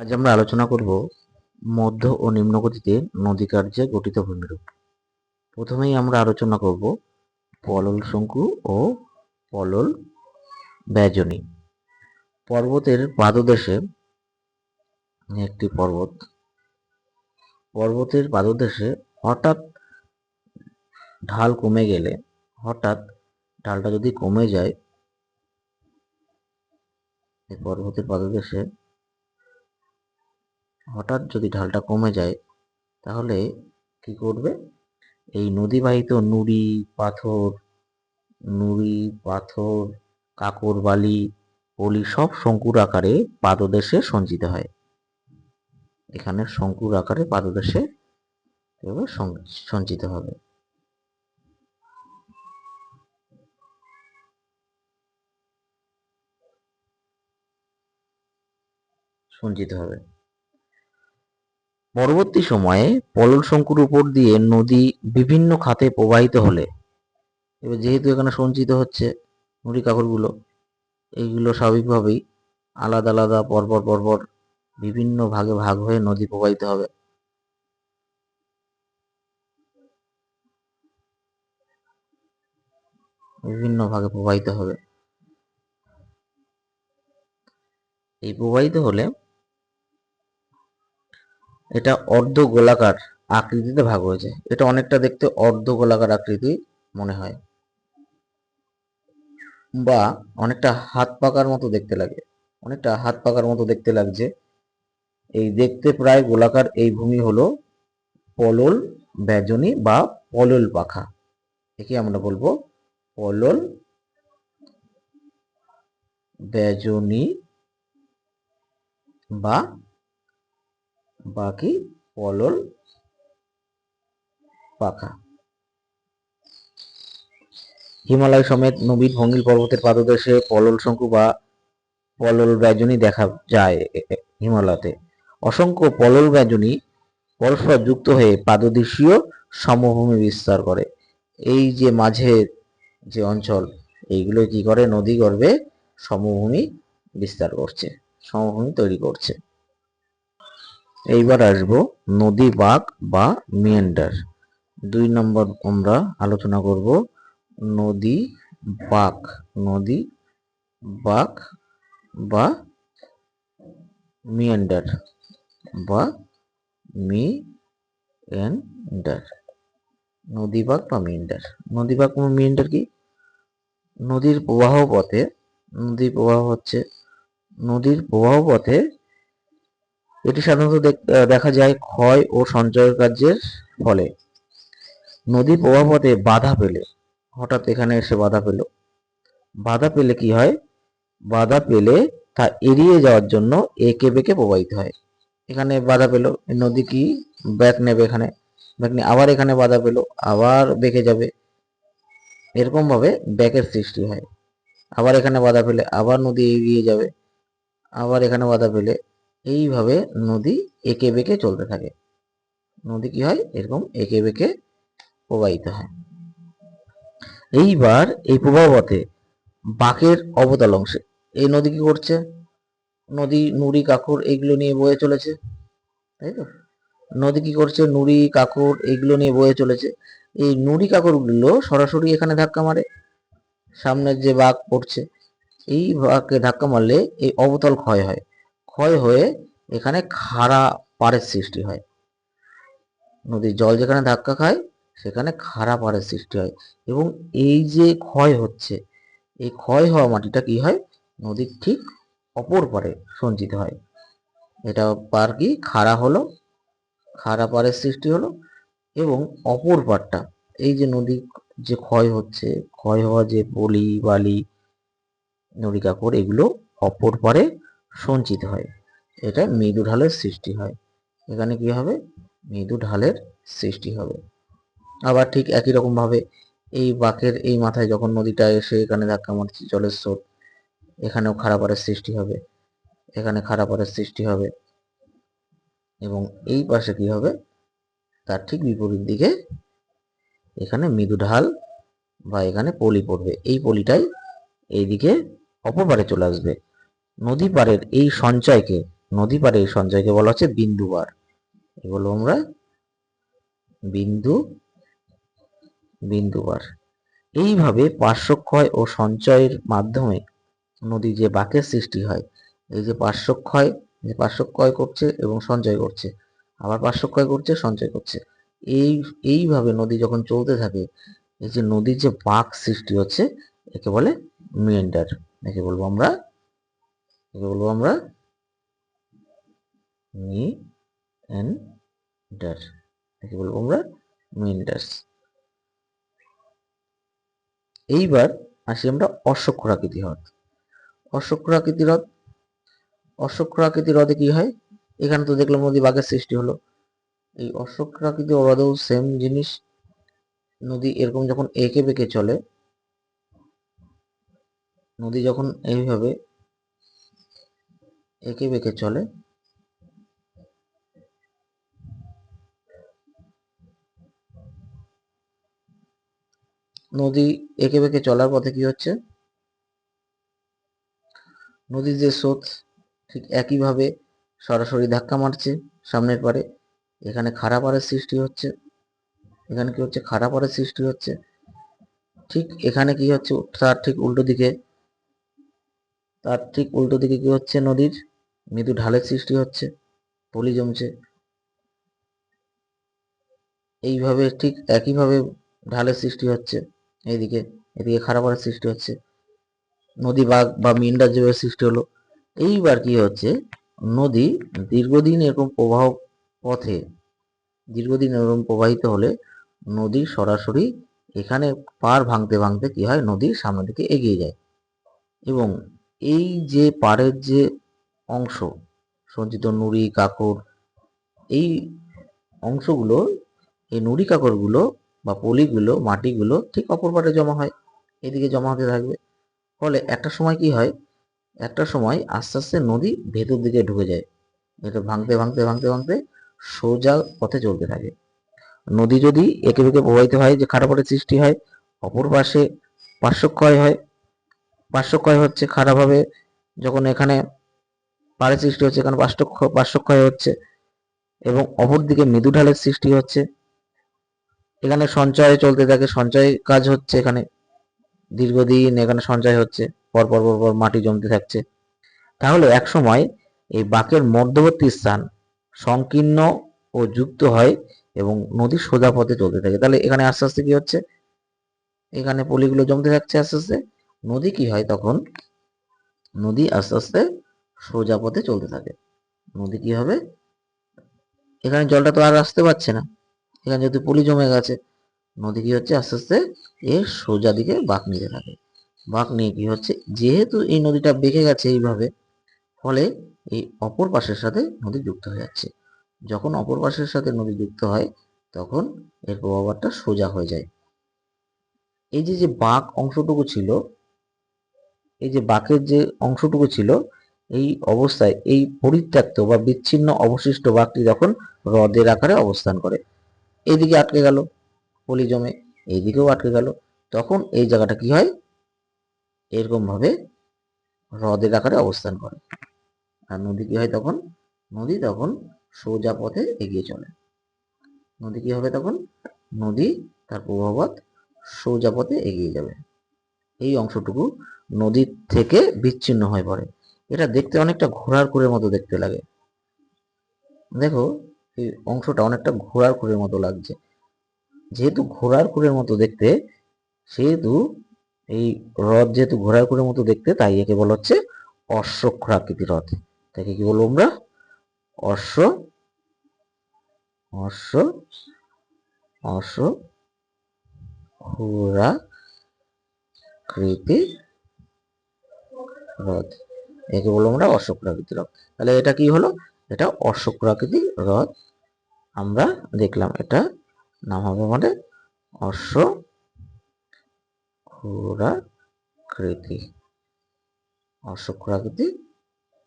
আজ আমরা আলোচনা করব মধ্য ও নিম্ন গতিতে নদী কার্যে গঠিত ভূমিরূপ। প্রথমেই আমরা আলোচনা করব পলল শঙ্কু ও পলল ব্যজনী। পর্বতের পাদদেশে, একটি পর্বত, পর্বতের পাদদেশে হঠাৎ ঢাল কমে গেলে, হঠাৎ ঢালটা যদি কমে যায়, এই পর্বতের পাদদেশে হঠাৎ যদি ঢালটা কমে যায়, তাহলে কি করবে? এই নদীবাহিত নুড়ি, পাথর নুড়ি, পাথর, কাকর বালি, পলি সব শঙ্কুর আকারে পাদদেশে সঞ্চিত হয়। এখানে শঙ্কুর আকারে পাদদেশে সঞ্চিত হবে। সঞ্চিত হবে। পরবর্তী সময়ে পলল শঙ্কুর উপর দিয়ে নদী বিভিন্ন খাতে প্রবাহিত হলে, এবার যেহেতু এখানে সঞ্চিত হচ্ছে নুড়ি কাকরগুলো এইগুলো স্বাভাবিকভাবেই আলাদা আলাদা পরপর পরপর বিভিন্ন ভাগে ভাগ হয়ে নদী প্রবাহিত হবে। বিভিন্ন ভাগে প্রবাহিত হবে। এই প্রবাহিত হলে এটা অর্ধ গোলাকার আকৃতিতে ভাগ হয়েছে। এটা অনেকটা দেখতে অর্ধ গোলাকার আকৃতি মনে হয়। বা অনেকটা হাত পাকার মতো দেখতে লাগে। অনেকটা হাত পাকার মতো দেখতে লাগছে। এই দেখতে প্রায় গোলাকার এই ভূমি হলো পলল ব্যজনী বা পলল পাখা। একে আমরা বলব পলল ব্যজনী বা বাকি পলল পাখা। হিমালয় সমেত নবীন ভঙ্গিল পর্বতের পাদদেশে পলল শঙ্কু বা পলল ব্যজনী দেখা যায় হিমালয়তে। অসংখ্য পলল ব্যজনী পরস্পর যুক্ত হয়ে পাদদেশীয় সমভূমি বিস্তার করে। এই যে মাঝের যে অঞ্চল, এইগুলো কি করে? নদী গর্ভে সমভূমি বিস্তার করছে, সমভূমি তৈরি করছে। এইবার আসব নদী বাঁক বা মিয়েন্ডার। দুই নম্বর আমরা আলোচনা করব নদী বাঁক নদী বাঁক বা মিয়েন্ডার বা মি এন্ডার নদী বাঁক বা মিয়েন্ডার। নদী বাঁক বা মিয়েন্ডার কি? নদীর প্রবাহ পথে, নদীর প্রবাহ হচ্ছে, নদীর প্রবাহ পথে এটি সাধারণত দেখ- যায় ক্ষয় ও সঞ্চয় কার্যের ফলে। নদী প্রবাহপথে বাধা পেলে, হঠাৎ এখানে এসে বাধা পেল। বাধা পেলে কি হয়? বাধা পেলে তা এড়িয়ে যাওয়ার জন্য একে বেঁকে প্রবাহিত হয়। এখানে বাধা পেল নদী কি ব্যাক নেবে এখানে? ব্যাক নিয়ে আবার এখানে বাধা পেল, আবার বেঁকে যাবে। এরকমভাবে ব্যাকের সৃষ্টি হয়। আবার এখানে বাধা পেলে, আবার নদী এগিয়ে যাবে। আবার এখানে বাধা পেলে এইভাবে নদী এঁকে বেঁকে চলতে থাকে। নদী কি হয়? এরকম এঁকে বেঁকে প্রবাহিত হয়। এইবার এই প্রবাহপথে বাঁকের অবতল অংশে এই নদী কি করছে? নদী, নুড়ি কাকর এগুলো নিয়ে বয়ে চলেছে। তাই তো? নদী কি করছে? নুড়ি কাকর এগুলো নিয়ে বয়ে চলেছে। এই নুড়ি কাকরগুলো সরাসরি এখানে ধাক্কা মারে। সামনের যে বাঘ পড়ছে, এই বাঘকে ধাক্কা মারলে এই অবতল ক্ষয় হয়। ক্ষয় হয়ে এখানে খাড়া পাড়ের সৃষ্টি হয়। নদীর জল যেখানে ধাক্কা খায়, সেখানে খাড়া পাড়ের সৃষ্টি হয় এবং এই যে ক্ষয় হচ্ছে, এই ক্ষয় হওয়া মাটিটা কি হয়? নদীর ঠিক অপর পারে সঞ্চিত হয়। এটা পার কি? খাড়া হলো, খাড়া পাড়ের সৃষ্টি হলো এবং অপর পাড়টা, এই যে নদী যে ক্ষয় হচ্ছে, ক্ষয় হওয়া যে বালি, নদী কাকড়, এগুলো অপর পারে সঞ্চিত হয়। এটা মৃদু ঢালের সৃষ্টি হয়। এখানে কি হবে? মৃদু ঢালের সৃষ্টি হবে। আবার ঠিক একই রকম ভাবে এই বাঁকের এই মাথায় যখন নদীটা এসে এখানে ধাক্কা মারছে জলের স্রোত, এখানেও খারাপাড়ের সৃষ্টি হবে। এখানে খারাপাড়ের সৃষ্টি হবে। এবং এই পাশে কি হবে? তার ঠিক বিপরীত দিকে এখানে মৃদু ঢাল বা এখানে পলি পড়বে। এই পলিটাই এইদিকে অপর পারে চলে আসবে। নদী পাড়ের এই সঞ্চয়কে নদী পারে এই সঞ্চয়কে বলা হচ্ছে বিন্দুবার এই বলব আমরা বিন্দু বিন্দুবার এইভাবে পার্শ্বক্ষয় ও সঞ্চয়ের মাধ্যমে নদী যে বাঁকের সৃষ্টি হয়, এই যে পার্শ্বক্ষয় যে পার্শ্বক্ষয় করছে এবং সঞ্চয় করছে, আবার পার্শ্বক্ষয় করছে, সঞ্চয় করছে, এই, এইভাবে নদী যখন চলতে থাকে, এই যে নদীর যে বাঁক সৃষ্টি হচ্ছে, একে বলে মিয়েন্ডার একে বলব আমরা বলব আমরা? Meander. একে বলব আমরা মিন্ডার্স এইবার আসি আমরা অশ্বক্ষরাকৃতি হ্রদ। অশ্বক্ষরাকৃতি হ্রদ অশ্বক্ষরাকৃতি হ্রদে কি হয়? এখানে তো দেখলাম নদী বাঘের সৃষ্টি হলো। এই অশ্বক্ষরাকৃতি হ্রদেও সেম জিনিস, নদী এরকম যখন এঁকে বেঁকে চলে, নদী যখন এইভাবে এঁকে বেঁকে চলে। নদী এঁকে বেঁকে চলার পথে কি হচ্ছে? নদীর যে স্রোত, ঠিক একইভাবে সরাসরি ধাক্কা মারছে সামনের পারে। এখানে খাড়া পাড়ের সৃষ্টি হচ্ছে। এখানে কি হচ্ছে? খাড়া পাড়ের সৃষ্টি হচ্ছে। ঠিক এখানে কি হচ্ছে? তার ঠিক উল্টো দিকে, তার ঠিক উল্টো দিকে কি হচ্ছে নদীর? মৃদু ঢালের সৃষ্টি হচ্ছে, পলি জমছে। এইভাবে, ঠিক একইভাবে ঢালের সৃষ্টি হচ্ছে, এইদিকে, এদিকে খারাপ পাড়ের সৃষ্টি হচ্ছে, নদী বাঘ বা মিন্ডার যেভাবে সৃষ্টি হলো। এইবার কি হচ্ছে, নদী দীর্ঘদিন এরকম প্রবাহ পথে, দীর্ঘদিন এরকম প্রবাহিত হলে নদী সরাসরি এখানে পার ভাঙতে ভাঙতে কি হয়, নদীর সামনের দিকে এগিয়ে যায়। এবং এই যে পাড়ের যে অংশ, সঞ্চিত নুড়ি কাকর এই অংশগুলো, এই নুড়ি কাকরগুলো বা পলিগুলো, মাটিগুলো ঠিক অপর পাটে জমা হয়, এদিকে জমা হতে থাকবে। ফলে একটা সময় কি হয়? একটা সময় আস্তে আস্তে নদী ভেতর দিকে ঢুকে যায়। এটা ভাঙতে ভাঙতে ভাঙতে ভাঙতে সোজা পথে চলতে থাকে। নদী যদি একে বেঁকে প্রবাহিত হয়, যে খারাপের সৃষ্টি হয়, অপর পাশে পার্শ্বক্ষয় হয়। পার্শ্বক্ষয় হচ্ছে খারাপভাবে যখন এখানে পাড়ের সৃষ্টি হচ্ছে এখানে পার্শ্বক্ষ পার্শ্বক্ষয় হচ্ছে এবং অপর দিকে মৃদু ঢালের সৃষ্টি হচ্ছে। এখানে সঞ্চয় চলতে থাকে, সঞ্চয় কাজ হচ্ছে এখানে। দীর্ঘদিন এখানে সঞ্চয় হচ্ছে, পরপর পরপর মাটি জমতে থাকছে। তাহলে এক সময় এই বাঁকের মধ্যবর্তী স্থান সংকীর্ণ ও যুক্ত হয় এবং নদী সোজা পথে চলতে থাকে। তাহলে এখানে আস্তে আস্তে কি হচ্ছে? এখানে পলিগুলো জমতে থাকছে আস্তে আস্তে। নদী কি হয়? তখন নদী আস্তে আস্তে সোজা পথে চলতে থাকে। নদী কি হবে? এখানে জলটা তো আর আসতে পারছে না। এখানে যেহেতু পলি জমে গেছে, নদী কি হচ্ছে? আস্তে আস্তে এর সোজা দিকে বাঁক নিতে থাকে। বাঁক নিয়ে কি হচ্ছে? যেহেতু এই নদীটা বেঁকে গেছে এইভাবে, ফলে এই অপর পাশের সাথে নদী যুক্ত হয়ে যাচ্ছে। যখন অপর পাশের সাথে নদী যুক্ত হয়, তখন এর প্রভাবটা সোজা হয়ে যায়। এই যে যে বাঁক অংশটুকু ছিল, এই যে বাঁকের যে অংশটুকু ছিল এই অবস্থায় এই পরিত্যক্ত বা বিচ্ছিন্ন অবশিষ্ট বাঁকটি যখন হ্রদের আকারে অবস্থান করে এইদিকে আটকে গেল, পলি জমে এইদিকেও আটকে গেল, তখন এই জায়গাটা কি হয়? এরকম ভাবে হ্রদের আকারে অবস্থান করে। আর নদী কি হয় তখন? নদী তখন সোজা পথে এগিয়ে চলে। নদী কি হবে তখন? নদী, তার প্রভাবত সোজা পথে এগিয়ে যাবে। এই অংশটুকু নদীর থেকে বিচ্ছিন্ন হয়ে পড়ে। এটা দেখতে অনেকটা ঘোড়ার কুড়ের মতো দেখতে লাগে। দেখো, এই অংশটা অনেকটা ঘোড়ার কুড়ের মতো লাগছে। যেহেতু ঘোড়ার কুড়ের মতো দেখতে, সেহেতু এই হ্রদ যেহেতু ঘোড়ার কুড়ের মতো দেখতে, তাই একে বলা হচ্ছে অশ্বক্ষরাকৃতি হ্রদ। তাকে কি বলব আমরা? অশ্ব অশ্ব অশ্ব খোরাকৃতি হ্রদ। একে বলব আমরা অশ্বক্ষরাকৃতি হ্রদ তাহলে এটা কি হলো? এটা অশ্বক্ষরাকৃতি হ্রদ আমরা দেখলাম এটা নাম হবে আমাদের অশ্ব খোরাকৃতি অশ্বক্ষরাকৃতি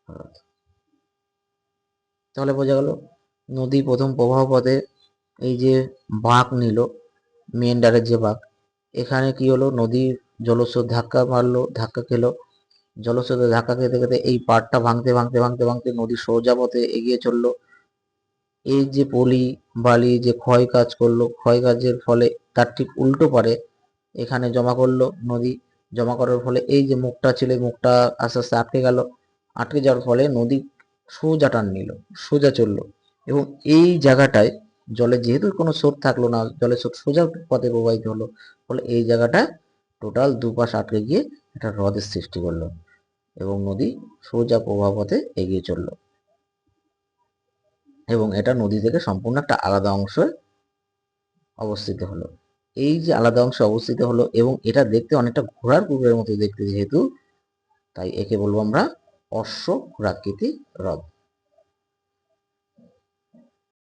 হ্রদ তাহলে বোঝা গেল নদী প্রথম প্রবাহ পথে এই যে বাঁক নিল মেন্ডারের যে বাঁক, এখানে কি হলো? নদীর জলস্রোত ধাক্কা মারলো, ধাক্কা খেলো। জলস্রোতে ধাক্কা খেতে খেতে এই পাড়টা ভাঙতে ভাঙতে ভাঙতে ভাঙতে নদী সোজা পথে এগিয়ে চলল। এই যে পলি, বালি যে ক্ষয় কাজ করল, ক্ষয় কাজের ফলে তার ঠিক উল্টো পারে এখানে জমা করল নদী। জমা করার ফলে এই যে মুখটা ছিল মুখটা আস্তে আস্তে আটকে গেল। আটকে যাওয়ার ফলে নদী সোজা টান নিল, সোজা চলল এবং এই জায়গাটায় জলে যেহেতু কোনো স্রোত থাকল না, জলের স্রোত সোজা পথে প্রবাহিত হলো, ফলে এই জায়গাটা টোটাল দুপাশ আটকে গিয়ে একটা হ্রদের সৃষ্টি করল এবং নদী সোজা প্রবাহ পথে এগিয়ে চলল। এবং এটা নদী থেকে সম্পূর্ণ একটা আলাদা অংশে অবস্থিত হলো। এই যে আলাদা অংশে অবস্থিত হলো এবং এটা দেখতে অনেকটা ঘোড়ার কুকুরের মতো দেখতে যেহেতু, তাই একে বলব আমরা অশ্ব প্রাকৃতিক হ্রদ।